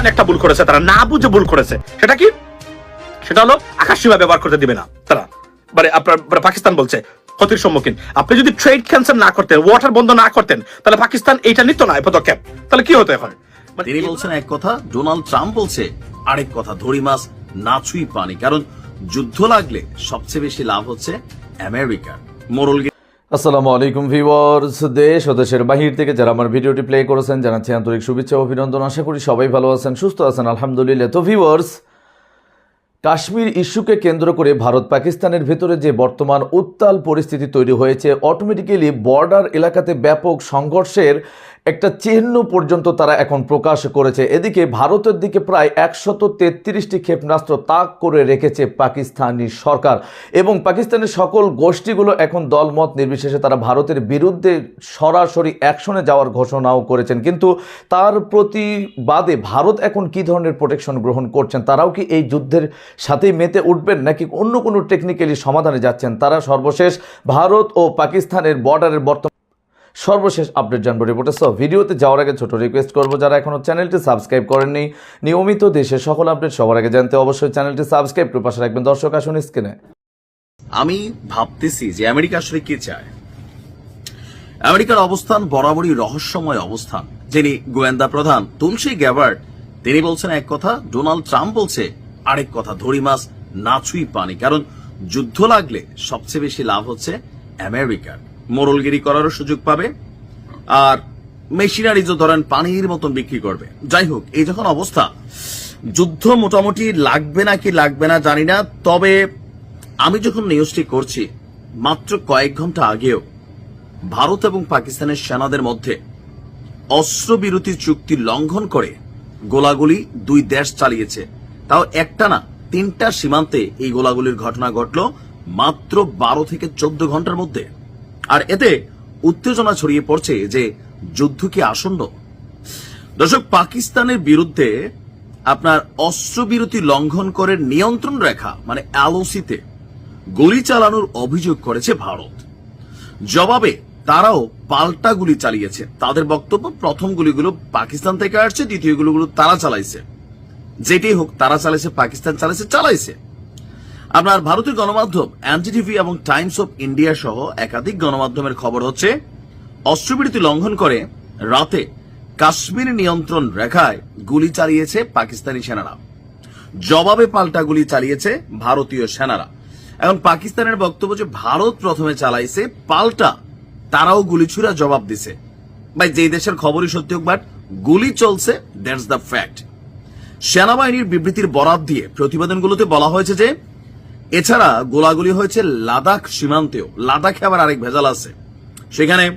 পাকিস্তান একটা ভুল করেছে, তারা না বুঝে ভুল করেছে। সেটা কি? সেটা হলো আকাশ সীমা ব্যবহার করতে দিবে না। তারা মানে আপনার মানে পাকিস্তান বলছে, ক্ষতির সম্মুখীন। আপনি যদি ট্রেড ক্যান্সেল না করতেন ওয়াটার বন্ধ না করতেন, তাহলে পাকিস্তান এইটা নিত না পদক্ষেপ। তাহলে কি হতো এখন মানে তিনি বলছেন এক কথা, ডোনাল্ড ট্রাম্প বলছে, আরেক কথা, ধরি মাছ নাচুই পানি। কারণ যুদ্ধ লাগলে সবচেয়ে বেশি লাভ হচ্ছে আমেরিকার। মোরলগিরি আসসালামু আলাইকুম ভিউয়ার্স, দেশ ও দেশের বাহির থেকে যারা আমার ভিডিওটি প্লে করেছেন, জানাচ্ছি আন্তরিক শুভেচ্ছা ও অভিনন্দন। আশা করি সবাই ভালো আছেন, সুস্থ আছেন, আলহামদুলিল্লাহ। তো ভিউয়ার্স, কাশ্মীর ইস্যুকে কেন্দ্র করে ভারত পাকিস্তানের ভেতরে যে বর্তমান উত্তাল পরিস্থিতি তৈরি হয়েছে অটোমেটিক্যালি বর্ডার এলাকাতে ব্যাপক সংঘর্ষের একটা চিহ্ন পর্যন্ত তারা এখন প্রকাশ করেছে। এদিকে ভারতের দিকে প্রায় একশত তেত্রিশটি ক্ষেপণাস্ত্র তাক করে রেখেছে পাকিস্তানি সরকার এবং পাকিস্তানের সকল গোষ্ঠীগুলো এখন দলমত নির্বিশেষে তারা ভারতের বিরুদ্ধে সরাসরি অ্যাকশনে যাওয়ার ঘোষণাও করেছেন। কিন্তু তার প্রতিবাদে ভারত এখন কি ধরনের প্রোটেকশন গ্রহণ করছেন? তারাও কি এই যুদ্ধের সাথেই মেতে উঠবেন নাকি অন্য কোনো টেকনিক্যালি সমাধানে যাচ্ছেন? তারা সর্বশেষ ভারত ও পাকিস্তানের বর্ডারের বর্তমান সর্বশেষ আপডেট জানব রিপোর্টার সহ ভিডিওতে যাওয়ার আগে ছোট রিকোয়েস্ট করব, যারা এখনও চ্যানেলটি সাবস্ক্রাইব করেননি, নিয়মিত দেশের সকল আপডেট সবার আগে জানতে অবশ্যই চ্যানেলটি সাবস্ক্রাইব করে পাশে রাখবেন। দর্শক, আসুন স্ক্রিনে আমি ভাবতেছি যে আমেরিকা আসলে কি চায়? আমেরিকার অবস্থান বরাবরই রহস্যময় অবস্থান। যিনি গোয়েন্দা প্রধান তুলসী গ্যাবার্ড তিনি বলছেন এক কথা, ডোনাল্ড ট্রাম্প বলছে, আরেক কথা ধরি মাছ নাচুই পানি, কারণ যুদ্ধ লাগলে সবচেয়ে বেশি লাভ হচ্ছে আমেরিকার। মোরলগিরি করারও সুযোগ পাবে। আর মেশিনারিজও ধরেন পানির মতন বিক্রি করবে। যাই হোক, এই যখন অবস্থা, যুদ্ধ মোটামুটি লাগবে না কি লাগবে না জানি না, তবে আমি যখন নিউজটি করছি, মাত্র কয়েক ঘণ্টা আগেও ভারত এবং পাকিস্তানের সেনাদের মধ্যে অস্ত্রবিরতি চুক্তি লঙ্ঘন করে গোলাগুলি দুই দেশ চালিয়েছে। তাও একটা না, তিনটা সীমান্তে এই গোলাগুলির ঘটনা ঘটল মাত্র বারো থেকে চোদ্দ ঘণ্টার মধ্যে। আর এতে উত্তেজনা ছড়িয়ে পড়ছে যে যুদ্ধ কি আসন্ন? দর্শক, পাকিস্তানের বিরুদ্ধে আপনার অস্ত্রবিরতি লঙ্ঘন করে নিয়ন্ত্রণ রেখা মানে এলওসিতে গুলি চালানোর অভিযোগ করেছে ভারত। জবাবে তারাও পাল্টা গুলি চালিয়েছে। তাদের বক্তব্য, প্রথম গুলিগুলো পাকিস্তান থেকে আসছে, দ্বিতীয় গুলিগুলো তারা চালাইছে। যেটি হোক, তারা চালাইছে, পাকিস্তান চালাইছে চালাইছে। আপনার ভারতীয় গণমাধ্যম এনটিটিভি এবং টাইমস অফ ইন্ডিয়া সহ একাধিক গণমাধ্যমের খবর হচ্ছে, অস্ত্রবিরতি লঙ্ঘন করে রাতে কাশ্মীর নিয়ন্ত্রণ রেখায় গুলি চালিয়েছে পাকিস্তানি সেনারা। জবাবে পাল্টা গুলি চালিয়েছে ভারতীয় সেনারা। এখন পাকিস্তানের বক্তব্য যে ভারত প্রথমে চালাইছে, পাল্টা তারাও গুলি ছুড়া জবাব দিছে। ভাই, যেই দেশের খবরই সত্যি হোক, বাট গুলি চলছে দ্যাটস দ্য ফ্যাক্ট সেনাবাহিনীর বিবৃতির বরাত দিয়ে প্রতিবেদনগুলোতে বলা হয়েছে যে এছাড়া গোলাগুলি হয়েছে লাদাখ সীমান্তেও। লাদাখে আবার আরেক ভেজাল আছে। সেখানে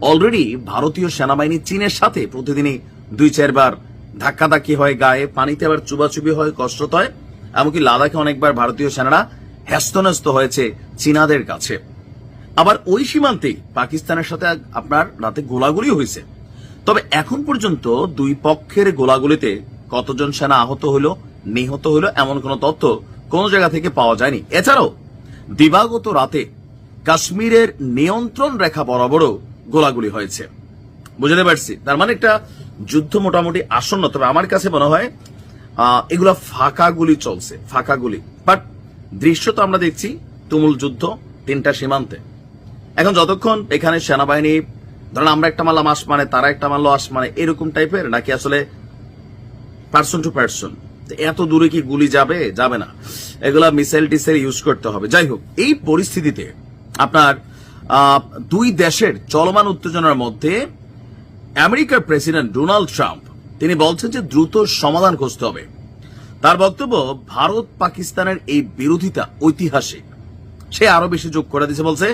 অলরেডি ভারতীয় সেনাবাহিনী চীনের সাথে প্রতিদিনই দুই চারবার ধাক্কাধাক্কি হয় গায়ে, পানিতে আবার চুবাচুবি হয়, কষ্ট হয়। এমনকি লাদাখে অনেকবার ভারতীয় সেনারা হ্যাস্তন্যস্ত হয়েছে চীনাদের কাছে। আবার ওই সীমান্তেই পাকিস্তানের সাথে আপনার রাতে গোলাগুলি হয়েছে। তবে এখন পর্যন্ত দুই পক্ষের গোলাগুলিতে কতজন সেনা আহত হলো, নিহত হলো, এমন কোন তথ্য কোন জায়গা থেকে পাওয়া যায়নি। এছাড়াও, দিবাগত রাতে কাশ্মীরের নিয়ন্ত্রণ রেখা বরাবরও গোলাগুলি হয়েছে। বুঝতে পারছি? তার মানে একটা যুদ্ধ মোটামুটি আসন্ন। তবে আমার কাছে মনে হয় এগুলা ফাঁকা গুলি চলছে ফাঁকা গুলি বাট দৃশ্য তো আমরা দেখছি, তুমুল যুদ্ধ, তিনটা সীমান্তে। এখন যতক্ষণ এখানে সেনাবাহিনী, ধরেন আমরা একটা মারলাম আসমানে, তারা একটা মারলো আসমানে, এরকম টাইপের নাকি আসলে পার্সন টু পার্সন এত দূরে কি গুলি যাবে? যাবে না। এগুলা মিসাইল টিসাইল ইউজ করতে হবে। যাই হোক, এই পরিস্থিতিতে আপনার দুই দেশের চলমান উত্তেজনার মধ্যে আমেরিকার প্রেসিডেন্ট ডোনাল্ড ট্রাম্প, তিনি বলছেন যে দ্রুত সমাধান খুঁজতে হবে। তার বক্তব্য, ভারত পাকিস্তানের এই বিরোধিতা ঐতিহাসিক। সে আরও বেশি যোগ করে দিয়েছে, বলছে,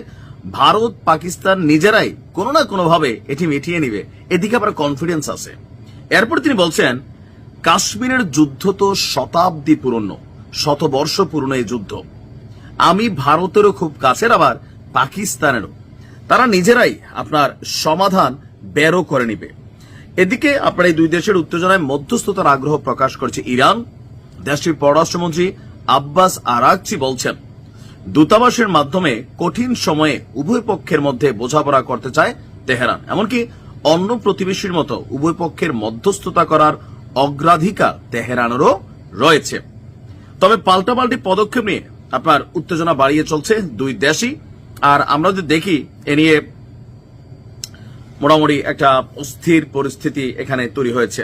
ভারত পাকিস্তান নিজেরাই কোনো না কোনো ভাবে এটি মিটিয়ে নিবে। এদিকে আবার কনফিডেন্স আছে। এরপর তিনি বলছেন কাশ্মীরের যুদ্ধ তো শতাব্দী পুরনো, শতবর্ষ পুরনো এই যুদ্ধ। আমি ভারতেরও খুব কাছের, আবার পাকিস্তানেরও। তারা নিজেরাই আপনার সমাধান বেরো করে নিবে। এদিকে আপনার এই দুই দেশের উত্তেজনায় মধ্যস্থতার আগ্রহ প্রকাশ করেছে ইরান। দেশটির পররাষ্ট্রমন্ত্রী আব্বাস আরাকচি বলছেন, দূতাবাসের মাধ্যমে কঠিন সময়ে উভয় পক্ষের মধ্যে বোঝাপড়া করতে চায় তেহরান। এমনকি অন্য প্রতিবেশীর মতো উভয় পক্ষের মধ্যস্থতা করার অগ্রাধিকার তেহরানেরও রয়েছে। তবে পাল্টাপাল্টি পদক্ষেপ নিয়ে আপনার উত্তেজনা বাড়িয়ে চলছে দুই দেশই। আর আমরা যদি দেখি, এ নিয়ে মোটামুটি একটা অস্থির পরিস্থিতি এখানে তৈরি হয়েছে।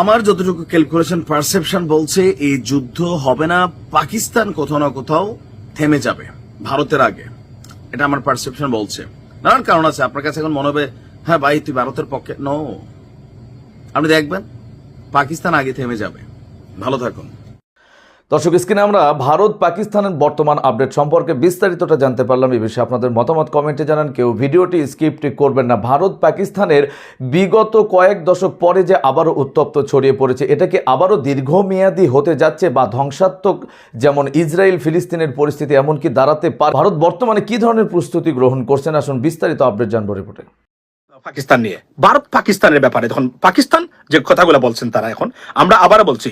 আমার যতটুকু ক্যালকুলেশন পারসেপশন বলছে, এই যুদ্ধ হবে না, পাকিস্তান কোথাও না কোথাও থেমে যাবে, ভারতের আগে। এটা আমার পারসেপশন বলছে। নানান কারণ আছে, আপনার কাছে এখন মনে হবে হ্যাঁ ভাই, তুই ভারতের পক্ষে নো আপনি দেখবেন, পাকিস্তান আগে থেমে যাবে। ভালো থাকুন। দর্শক, স্ক্রিনে আমরা ভারত পাকিস্তানের বর্তমান আপডেট সম্পর্কে বিস্তারিতটা জানতে পারলাম। এই বিষয়ে আপনাদের মতামত, কমেন্টে জানান। কেউ ভিডিওটি স্কিপটি করবেন না। ভারত পাকিস্তানের বিগত কয়েক দশক পরে যে আবারও উত্তপ্ত ছড়িয়ে পড়েছে এটাকে আবারও দীর্ঘমেয়াদী হতে যাচ্ছে বা ধ্বংসাত্মক যেমন ইসরায়েল, ফিলিস্তিনের পরিস্থিতি এমনকি দাঁড়াতে পারে? ভারত বর্তমানে কি ধরনের প্রস্তুতি গ্রহণ করছেন আসুন বিস্তারিত আপডেট জানব রিপোর্টে। পাকিস্তান নিয়ে। ভারত পাকিস্তানের ব্যাপারে তখন পাকিস্তান যে কথাগুলো বলছেন তারা এখন আমরা আবারও বলছি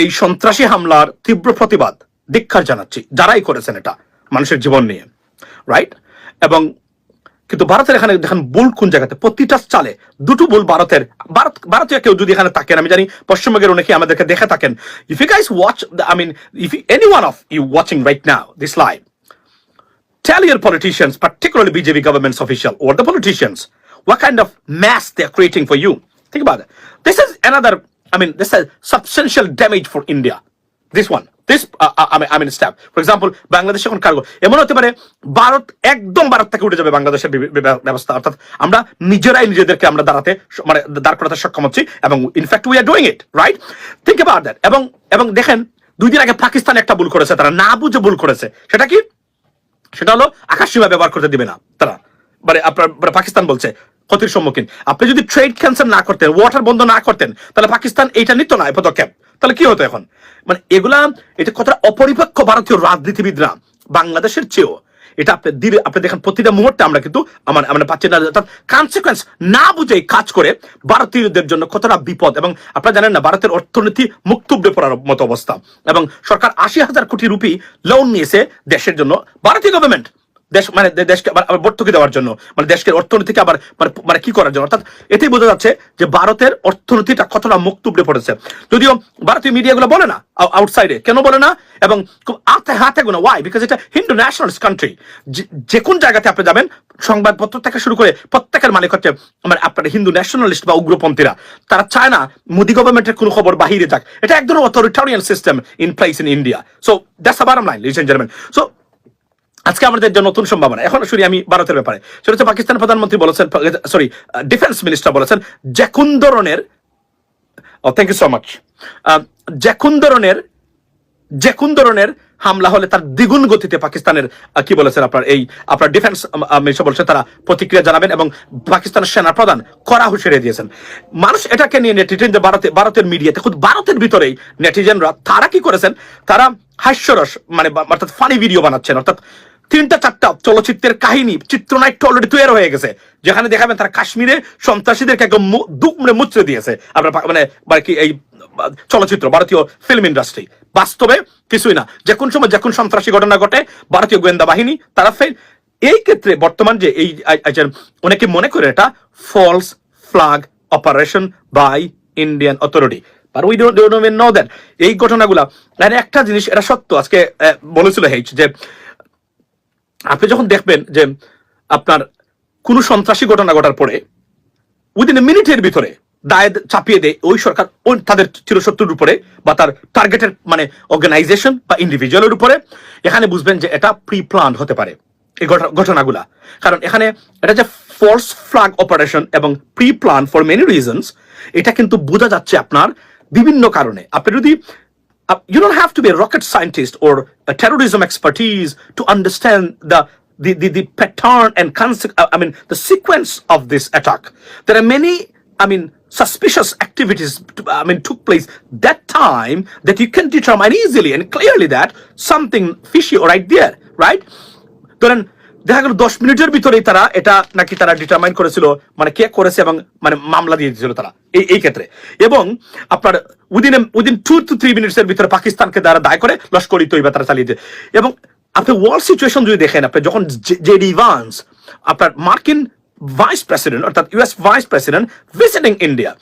এই সন্ত্রাসী হামলার তীব্র প্রতিবাদ ধিক্ষার জানাচ্ছি যারাই করেছেন এটা মানুষের জীবন নিয়ে রাইট এবং কিন্তু ভারতের এখানে দেখেন ভুল কোন জায়গাতে? প্রতিটা চালে দুটো ভুল ভারতের ভারত ভারতীয় কেউ যদি এখানে থাকেন আমি জানি পশ্চিমবঙ্গের অনেকে আমাদেরকে দেখে থাকেন। If you guys watch I mean if any one of you watching right now this live tell your politicians, particularly BJP government's official or the politicians, what kind of mess they're creating for you. Think about it. This is another, I mean, this is substantial damage for India. This one. This, I mean, I mean, step. For example, Bangladesh এখন cargo এমন হতে পারে ভারত একদম ভারত থেকে উঠে যাবে বাংলাদেশের ব্যবস্থা অর্থাৎ আমরা নিজেরাই নিজেদেরকে আমরা দাঁড়াতে মানে দাঁড় করাতে সক্ষম হচ্ছি এবং in fact we are doing it right think about that এবং এবং দেখেন দুই দিন আগে পাকিস্তান একটা ভুল করেছে তারা না বুঝে ভুল করেছে সেটা কি সেটা হলো আকাশ সীমা ব্যবহার করতে দিবে না তারা মানে আপনার মানে পাকিস্তান বলছে, ক্ষতির সম্মুখীন। আপনি যদি ট্রেড ক্যান্সেল না করতেন ওয়াটার বন্ধ না করতেন, তাহলে পাকিস্তান এইটা নিত না পদক্ষেপ। তাহলে কি হতো এখন? মানে এগুলা, এটা কতটা অপরিপক্ষ ভারতীয় রাজনীতিবিদরা বাংলাদেশের চেয়েও, এটা আপনি দিলে আপনি দেখেন প্রতিটা মুহূর্তে আমরা কিন্তু আমার, আমরা পাচ্ছি না। অর্থাৎ কনসিকুয়েন্স না বুঝেই কাজ করে ভারতীয়দের জন্য কতটা বিপদ, এবং আপনারা জানেন না, ভারতের অর্থনীতি মুখ তুবড়ে পড়ার মতো অবস্থা। এবং সরকার আশি হাজার কোটি রুপি লোন নিয়েছে দেশের জন্য, ভারতীয় গভর্নমেন্ট দেশ মানে দেশকে আবার আবার ভর্তুকি দেওয়ার জন্য মানে দেশকে অর্থনীতিকে আবার মানে মানে কি করার জন্য? অর্থাৎ এটাই বোঝা যাচ্ছে যে ভারতের অর্থনীতিটা কতটা মুখ তুবড়ে পড়েছে। যদিও ভারতীয় মিডিয়াগুলো বলে না আউটসাইডে কেন বলে না? এবং খুব হাতে হাতে গোনা। ওয়াই বিকজ এটা হিন্দু ন্যাশনালিস্ট কান্ট্রি যে কোন জায়গাতে আপনি যাবেন, সংবাদপত্র থেকে শুরু করে প্রত্যেকের মালিক হচ্ছে মানে আপনার হিন্দু ন্যাশনালিস্ট বা উগ্রপন্থীরা। তারা চায় না মোদি গভর্নমেন্টের কোনো খবর বাহিরে যাক। এটা এক ধরনের authoritarian system in place in India so that's a bottom line legend gentleman so আজকে আমাদের যে নতুন সম্ভাবনা, এখন শুনি আমি ভারতের ব্যাপারে। সেটা হচ্ছে পাকিস্তান প্রধানমন্ত্রী বলেছেন সরি ডিফেন্স মিনিস্টার বলেছেন যে কোন ধরনের থ্যাংক ইউ সো মাচ যে কোন ধরনের যে কোন ধরনের হামলা হলে তার দ্বিগুণ গতিতে পাকিস্তানের কি বলেছেন আপনার এই, আপনার ডিফেন্স মিনিস্টার বলছে তারা প্রতিক্রিয়া জানাবেন এবং পাকিস্তানের সেনা প্রধান কড়া হুঁশিয়ারি দিয়েছেন। মানুষ এটাকে নিয়ে নেটিজেন যে ভারতে, ভারতের মিডিয়াতে খুব ভারতের ভিতরেই নেটিজেনরা তারা কি করেছেন? তারা হাস্যরস মানে অর্থাৎ ফানি ভিডিও বানাচ্ছেন, অর্থাৎ তিনটা চারটা চলচ্চিত্রের কাহিনী, চিত্রনাট্য অলরেডি তৈরি হয়ে গেছে। যেখানে দেখাবেন তারা কাশ্মীরে সন্ত্রাসীদেরকে একদম দুমড়ে মুচড়ে দিয়েছে। আপনার মানে মানে কি এই চলচ্চিত্র, ভারতীয় ফিল্ম ইন্ডাস্ট্রি বাস্তবে কিছুই না। যে কোন সময় যে কোন সন্ত্রাসী ঘটনা ঘটে, ভারতীয় গোয়েন্দা বাহিনী, তারা ফেল এই ক্ষেত্রে বর্তমান যে এই অনেকে মনে করে এটা false flag operation by Indian authority R we don't know that এই ঘটনাগুলা মানে একটা জিনিস, এটা সত্য। আজকে বলেছিল হেইচ যে আপনি যখন দেখবেন যে আপনার কোন সন্ত্রাসী ঘটনা ঘটার পরে উইদিন এ মিনিটের ভিতরে দায় চাপিয়ে দেয় ওই সরকার তাদের চিরশত্রুর উপরে বা তার টার্গেটের মানে অর্গানাইজেশন বা ইন্ডিভিজুয়ালের উপরে, এখানে বুঝবেন যে এটা প্রি প্ল্যান হতে পারে এই ঘটনা- ঘটনাগুলা। কারণ এখানে এটা যে ফোর্স ফ্লাগ অপারেশন এবং pre plan for many reasons এটা কিন্তু বোঝা যাচ্ছে আপনার বিভিন্ন কারণে। আপনি যদি Uh, you don't have to be a rocket scientist or a terrorism expertise to understand the the, the, the pattern and concept, uh, I mean, the sequence of this attack. There are many, I mean, suspicious activities, I mean, took place that time that you can determine easily and clearly that something fishy right there, right? Then দেখা গেল দশ মিনিটের ভিতরেই তারা এটা নাকি তারা determine করেছিল মানে কে করেছে এবং মানে মামলা দিয়ে দিয়েছিল তারা, এই এই ক্ষেত্রে। এবং আপনার within within two two three minutes এর ভিতরে পাকিস্তানকে তারা দায় করে লস্করি তৈবা তারা চালিয়ে দিয়ে। এবং আপনি ওয়ার্ল্ড সিচুয়েশন যদি দেখেন, আপনি যখন জেডি ভান্স আপনার মার্কিন ভাইস প্রেসিডেন্ট অর্থাৎ US vice president visiting India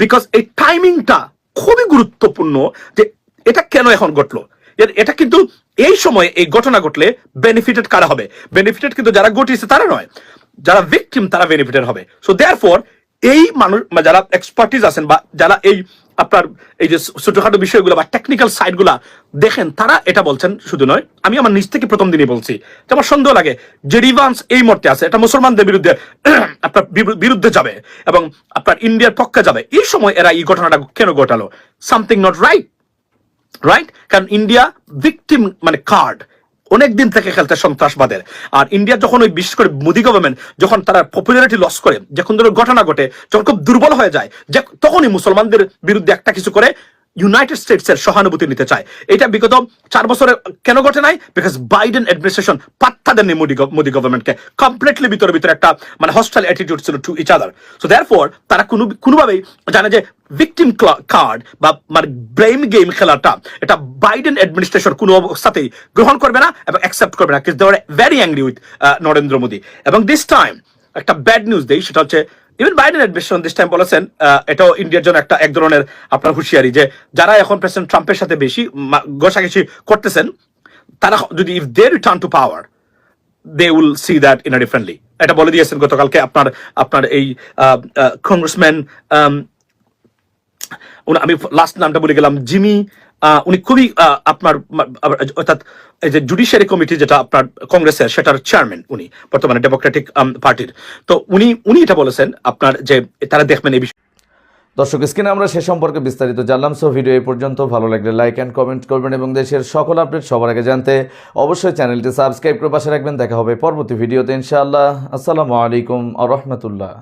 because এই টাইমিংটা খুবই গুরুত্বপূর্ণ যে এটা কেন এখন ঘটলো। এটা কিন্তু এই সময় এই ঘটনা ঘটলে বেনিফিটেড কারা হবে? বেনিফিটেড কিন্তু যারা ঘটিয়েছে তারা নয়। যারা ভিকটিম তারা বেনিফিটেড হবে। সো দেয়ার ফর এই মানুষ যারা এক্সপার্টিস আছেন বা যারা এই আপনার এই যে ছোটখাটো বিষয়গুলো বা টেকনিক্যাল সাইডগুলা দেখেন, তারা এটা বলছেন শুধু নয়। আমি আমার নিজ থেকে প্রথম দিনই বলছি আমার সন্দেহ লাগে যে রিভান্স এই মুহূর্তে আছে। এটা মুসলমানদের বিরুদ্ধে আপনার বিরুদ্ধে যাবে এবং আপনার ইন্ডিয়ার পক্ষে যাবে। এই সময় এরা এই ঘটনাটা কেন ঘটালো? সামথিং নট রাইট রাইট কারণ ইন্ডিয়া ভিকটিম মানে কার্ড অনেক দিন থেকে খেলতে সন্ত্রাসবাদের। আর ইন্ডিয়া যখন ওই বিশেষ করে মোদি গভর্নমেন্ট যখন তারা পপুলারিটি লস করে, যখন ধরো ঘটনা ঘটে, যখন খুব দুর্বল হয়ে যায়, যে তখনই মুসলমানদের বিরুদ্ধে একটা কিছু করে ইউনাইটেড স্টেটস এর সহানুভূতি নিতে চায়। এটা বিগত চার বছরে কেন ঘটে নাই? বিকজ বাইডেন অ্যাডমিনিস্ট্রেশন পাত্তা দেননি মোদি মোদি গভর্নমেন্টকে কমপ্লিটলি ভিতরে ভিতরে একটা মানে হস্টাইল অ্যাটিটিউড ছিল to each other so there for তারা কোনো, কোনোভাবেই জানে যে ভিকটিম কার্ড বা মানে ব্লেম গেম খেলাটা, এটা বাইডেন অ্যাডমিনিস্ট্রেশন কোনো অবস্থাতেই গ্রহণ করবে না এবং অ্যাকসেপ্ট করবে না। Are very angry with Narendra Modi. এবং দিস টাইম একটা ব্যাড নিউজ দেই, সেটা হচ্ছে even Biden administration this time বলেছেন এটাও ইন্ডিয়ার জন্য একটা এক ধরনের আপনার হুঁশিয়ারি যে যারা এখন প্রেসিডেন্ট ট্রাম্পের সাথে বেশি ঘষাঘষি করতেছেন, তারা যদি if they return to power they will see that in a differently এটা বলে দিয়েছেন গতকালকে আপনার আপনার এই কংগ্রেসম্যান আমি লাস্ট নামটা বলে গেলাম জিমি উনি খুবই আপনার অর্থাৎ যে জুডিশিয়ারি কমিটি যেটা আপনার কংগ্রেসের সেটার চেয়ারম্যান উনি, বর্তমানে ডেমোক্রেটিক পার্টির তো উনি উনি এটা বলেছেন, আপনার যে তারা দেখবেন এই বিষয়ে। দর্শক, স্ক্রিনে আমরা সে সম্পর্কে বিস্তারিত জানলাম সো ভিডিও এই পর্যন্ত। ভালো লাগলে লাইক অ্যান্ড কমেন্ট করবেন এবং দেশের সকল আপডেট সবার আগে জানতে অবশ্যই চ্যানেলটি সাবস্ক্রাইব করে পাশে রাখবেন। দেখা হবে পরবর্তী ভিডিওতে ইনশাআল্লাহ। আসসালামু আলাইকুম আ রহমতুল্লাহ।